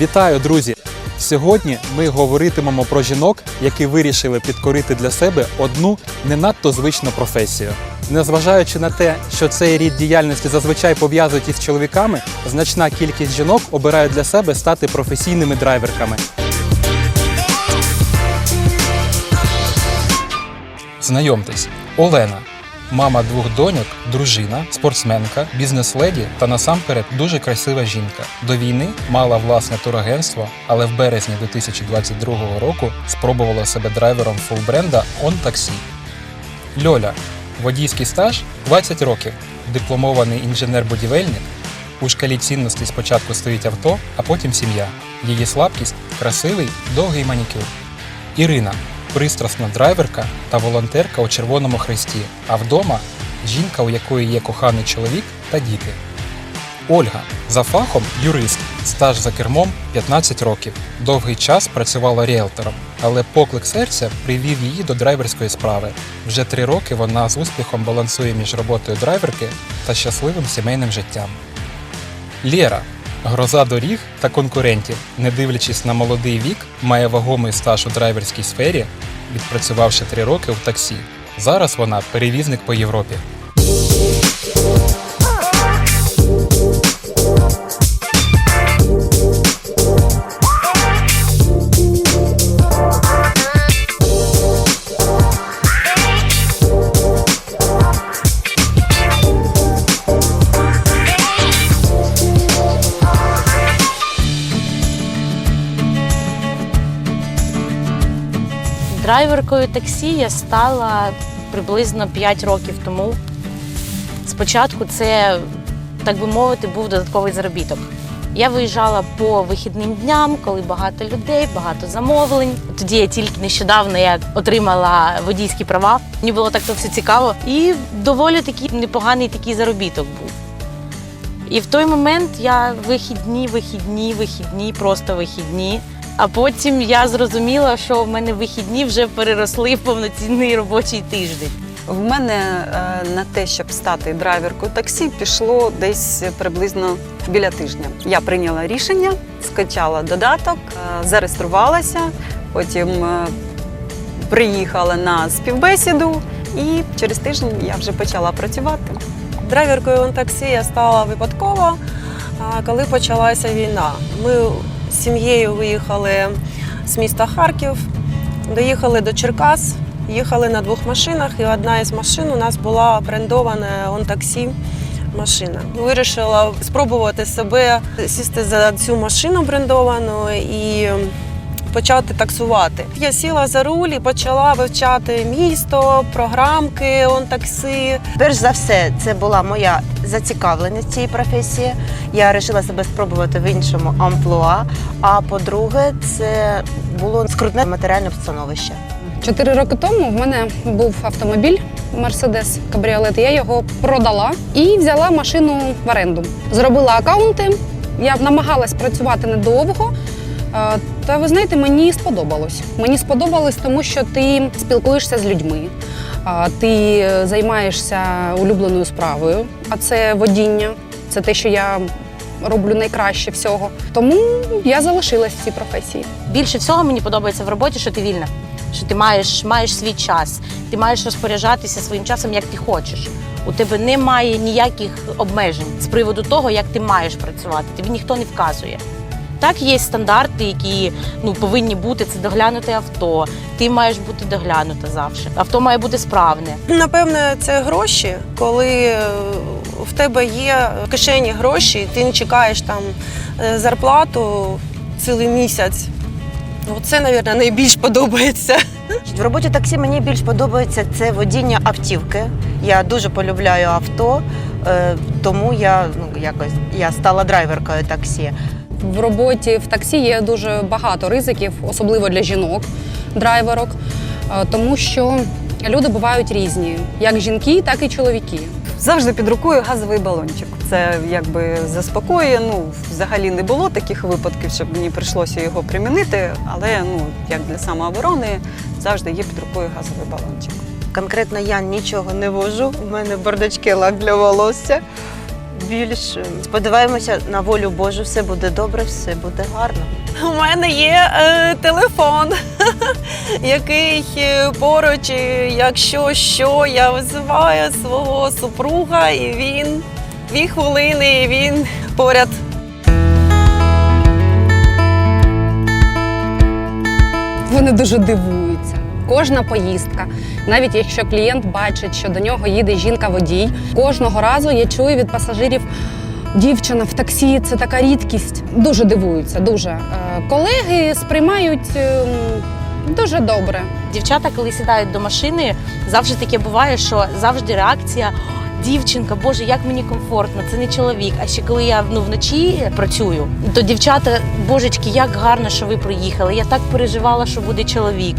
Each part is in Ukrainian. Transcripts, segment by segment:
Вітаю, друзі! Сьогодні ми говоритимемо про жінок, які вирішили підкорити для себе одну не надто звичну професію. Незважаючи на те, що цей рід діяльності зазвичай пов'язують із чоловіками, значна кількість жінок обирають для себе стати професійними драйверками. Знайомтесь, Олена, мама двох доньок, дружина, спортсменка, бізнес-леді та насамперед дуже красива жінка. До війни мала власне турагентство, але в березні 2022 року спробувала себе драйвером фулбренда On Taxi. Льоля, водійський стаж 20 років, дипломований інженер-будівельник. У шкалі цінностей спочатку стоїть авто, а потім сім'я. Її слабкість красивий, довгий манікюр. Ірина пристрасна драйверка та волонтерка у Червоному Хресті, а вдома жінка, у якої є коханий чоловік та діти. Ольга за фахом юрист, стаж за кермом 15 років. Довгий час працювала ріелтором, але поклик серця привів її до драйверської справи. Вже три роки вона з успіхом балансує між роботою драйверки та щасливим сімейним життям. Лєра гроза доріг та конкурентів, не дивлячись на молодий вік, має вагомий стаж у драйверській сфері, відпрацювавши три роки в таксі. Зараз вона перевізник по Європі. Драйверкою таксі я стала приблизно 5 років тому. Спочатку це, так би мовити, був додатковий заробіток. Я виїжджала по вихідним дням, коли багато людей, багато замовлень. Тоді я тільки нещодавно я отримала водійські права. Мені було так все цікаво. І доволі такий непоганий такий заробіток був. І в той момент я вихідні, вихідні, вихідні, просто вихідні. А потім я зрозуміла, що в мене вихідні вже переросли в повноцінний робочий тиждень. В мене е, на те, щоб стати драйверкою таксі, пішло десь приблизно біля тижня. Я прийняла рішення, скачала додаток, е, зареєструвалася, потім е, приїхала на співбесіду, і через тиждень я вже почала працювати. Драйверкою таксі я стала випадково, коли почалася війна. Ми з сім'єю виїхали з міста Харків, доїхали до Черкас, їхали на двох машинах, і одна із машин у нас була брендована он таксі. Машина вирішила спробувати себе сісти за цю машину брендовану і почати таксувати. Я сіла за руль і почала вивчати місто, програмки, он таксі. Перш за все, це була моя зацікавленість цієї професії. Я вирішила себе спробувати в іншому амплуа. А по-друге, це було скрутне матеріальне становище. Чотири роки тому в мене був автомобіль Мерседес Кабріолет. Я його продала і взяла машину в оренду. Зробила акаунти. Я намагалась працювати недовго. Та ви знаєте, мені сподобалось. Мені сподобалось, тому що ти спілкуєшся з людьми, ти займаєшся улюбленою справою, а це водіння, це те, що я роблю найкраще всього. Тому я залишилась в цій професії. Більше всього мені подобається в роботі, що ти вільна, що ти маєш, маєш свій час, ти маєш розпоряджатися своїм часом, як ти хочеш. У тебе немає ніяких обмежень з приводу того, як ти маєш працювати. Тобі ніхто не вказує. Так, є стандарти, які ну, повинні бути. Це доглянуте авто. Ти маєш бути доглянута завжди. Авто має бути справне. Напевне, це гроші, коли е, в тебе є в кишені гроші, ти не чекаєш там е, зарплату цілий місяць. Це, мабуть, найбільш подобається. В роботі таксі мені більш подобається це водіння автівки. Я дуже полюбляю авто, е, тому я ну якось я стала драйверкою таксі. В роботі в таксі є дуже багато ризиків, особливо для жінок, драйверок, е, тому що люди бувають різні, як жінки, так і чоловіки. Завжди під рукою газовий балончик. Це якби заспокоює. Ну, взагалі не було таких випадків, щоб мені прийшлося його примінити, але ну, як для самооборони завжди є під рукою газовий балончик. Конкретно я нічого не вожу. У мене бардачки лак для волосся. Більш. Сподіваємося, на волю Божу все буде добре, все буде гарно. У мене є е, телефон, який е, поруч, якщо що, я визиваю свого супруга, і він дві хвилини, і він поряд. Вони дуже дивуються. Кожна поїздка, навіть якщо клієнт бачить, що до нього їде жінка-водій, кожного разу я чую від пасажирів. Дівчина в таксі це така рідкість. Дуже дивуються. Дуже Е, колеги сприймають ем, дуже добре. Дівчата, коли сідають до машини, завжди таке буває, що завжди реакція. «О, Дівчинка, боже, як мені комфортно, це не чоловік. А ще коли я ну, вночі працюю, то дівчата, божечки, як гарно, що ви приїхали. Я так переживала, що буде чоловік.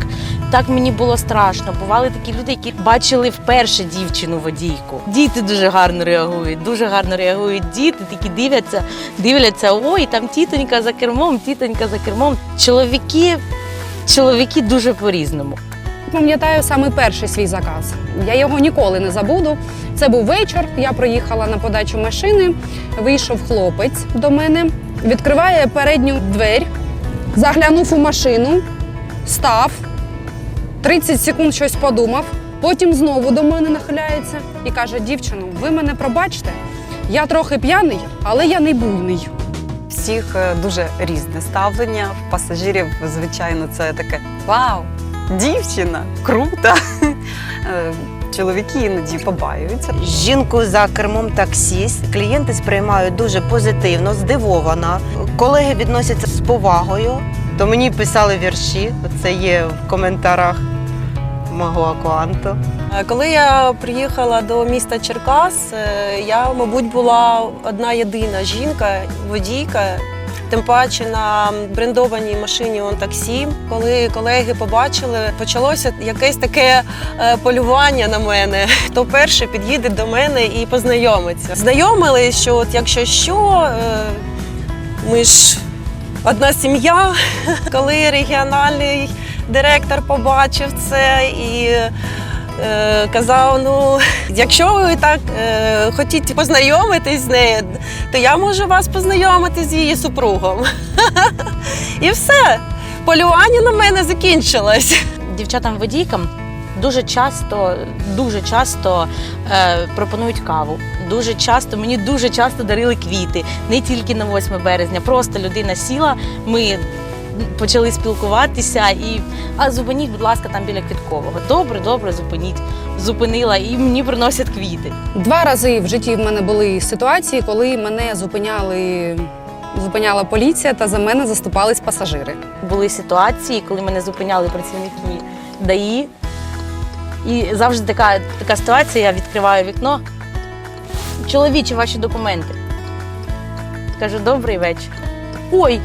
Так мені було страшно. Бували такі люди, які бачили вперше дівчину водійку. Діти дуже гарно реагують, дуже гарно реагують діти, такі дивляться, дивляться, ой, там тітонька за кермом, тітонька за кермом. Чоловіки, чоловіки дуже по-різному. Пам'ятаю саме перший свій заказ. Я його ніколи не забуду. Це був вечір. Я приїхала на подачу машини. Вийшов хлопець до мене, відкриває передню двері, заглянув у машину, став, 30 секунд щось подумав. Потім знову до мене нахиляється і каже: дівчино, ви мене пробачте. Я трохи п'яний, але я не буйний. Всіх е, дуже різне ставлення. В пасажирів, звичайно, це таке вау, дівчина, круто. Е, Чоловіки іноді побаюються. Жінку за кермом таксі клієнти сприймають дуже позитивно, здивовано. Колеги відносяться з повагою. То мені писали вірші. Це є в коментарях мого акуанту. Е, Коли я приїхала до міста Черкас, е, я, мабуть, була одна єдина жінка, водійка. Тим паче на брендованій машині он таксі. Коли колеги побачили, почалося якесь таке е, полювання на мене. Хто перший під'їде до мене і познайомиться. Знайомили, що от якщо що, е, ми ж одна сім'я. Коли регіональний директор побачив це і казав: ну, якщо ви так е, хочете познайомитись з нею, то я можу вас познайомити з її супругом. І все. Полювання на мене закінчилось. Дівчатам-водійкам дуже часто, дуже часто е, пропонують каву. Дуже часто мені дуже часто дарили квіти, не тільки на 8 березня. Просто людина сіла, ми почали спілкуватися і а зупиніть, будь ласка, там біля квіткового. Добре, добре, зупиніть. Зупинила і мені приносять квіти. Два рази в житті в мене були ситуації, коли мене зупиняли. Зупиняла поліція та за мене заступались пасажири. Були ситуації, коли мене зупиняли працівники ДАІ. І завжди така, така ситуація, я відкриваю вікно. Чоловічі, ваші документи. Кажу, добрий вечір. Ой,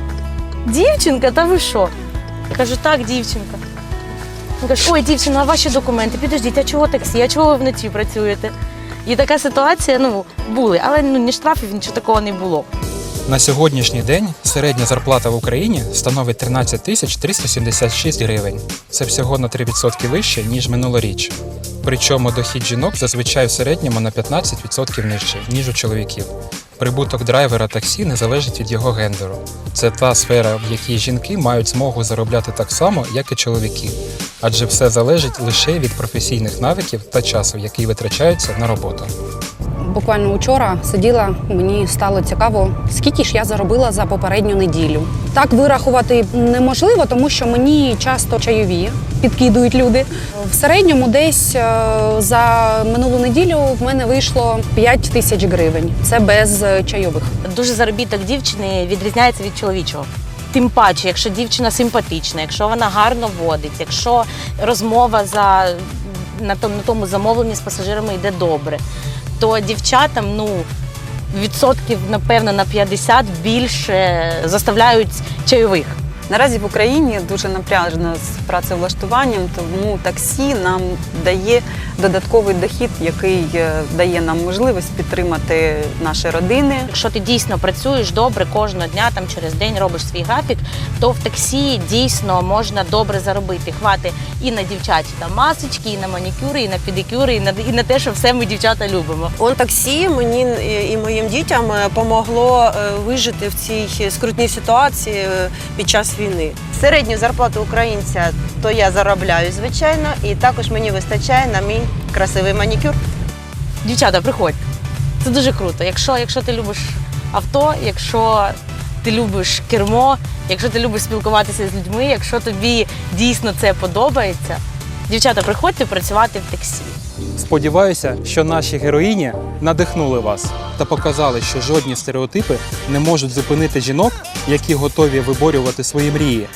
дівчинка, та ви що? Кажу, так, дівчинка. Він каже, ой, дівчина, а ваші документи? Підождіть, а чого таксі? А чого ви вночі працюєте? І така ситуація, ну, були, але ну, ні штрафів, нічого такого не було. На сьогоднішній день середня зарплата в Україні становить 13 тисяч 376 гривень. Це всього на 3% вище, ніж минулоріч. Причому дохід жінок зазвичай в середньому на 15% нижче, ніж у чоловіків. Прибуток драйвера таксі не залежить від його гендеру. Це та сфера, в якій жінки мають змогу заробляти так само, як і чоловіки, адже все залежить лише від професійних навиків та часу, який витрачається на роботу. Буквально вчора сиділа, мені стало цікаво, скільки ж я заробила за попередню неділю. Так вирахувати неможливо, тому що мені часто чайові підкидують люди. В середньому десь е, за минулу неділю в мене вийшло 5 тисяч гривень. Це без чайових. дуже заробіток дівчини відрізняється від чоловічого. Тим паче, якщо дівчина симпатична, якщо вона гарно водить, якщо розмова за на тому замовленні з пасажирами йде добре, то дівчатам ну відсотків напевно на 50 більше заставляють чайових. Наразі в Україні дуже напряжено з працевлаштуванням, тому таксі нам дає додатковий дохід, який е, дає нам можливість підтримати наші родини. Якщо ти дійсно працюєш добре кожного дня, там через день робиш свій графік, то в таксі дійсно можна добре заробити. Хвати і на дівчачі там масочки, і на манікюри, і на педикюри, і на і на те, що все ми дівчата любимо. Он таксі мені і- моїм дітям е, помогло е, вижити в цій скрутній ситуації під час війни. Середню зарплату українця то я заробляю, звичайно, і також мені вистачає на мій красивий манікюр. Дівчата, приходьте. Це дуже круто. Якщо, якщо ти любиш авто, якщо ти любиш кермо, якщо ти любиш спілкуватися з людьми, якщо тобі дійсно це подобається, дівчата, приходьте працювати в таксі. Сподіваюся, що наші героїні надихнули вас та показали, що жодні стереотипи не можуть зупинити жінок, які готові виборювати свої мрії.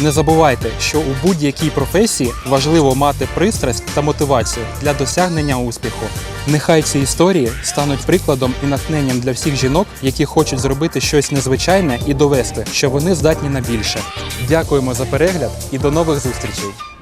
Не забувайте, що у будь-якій професії важливо мати пристрасть та мотивацію для досягнення успіху. Нехай ці історії стануть прикладом і натхненням для всіх жінок, які хочуть зробити щось незвичайне і довести, що вони здатні на більше. Дякуємо за перегляд і до нових зустрічей!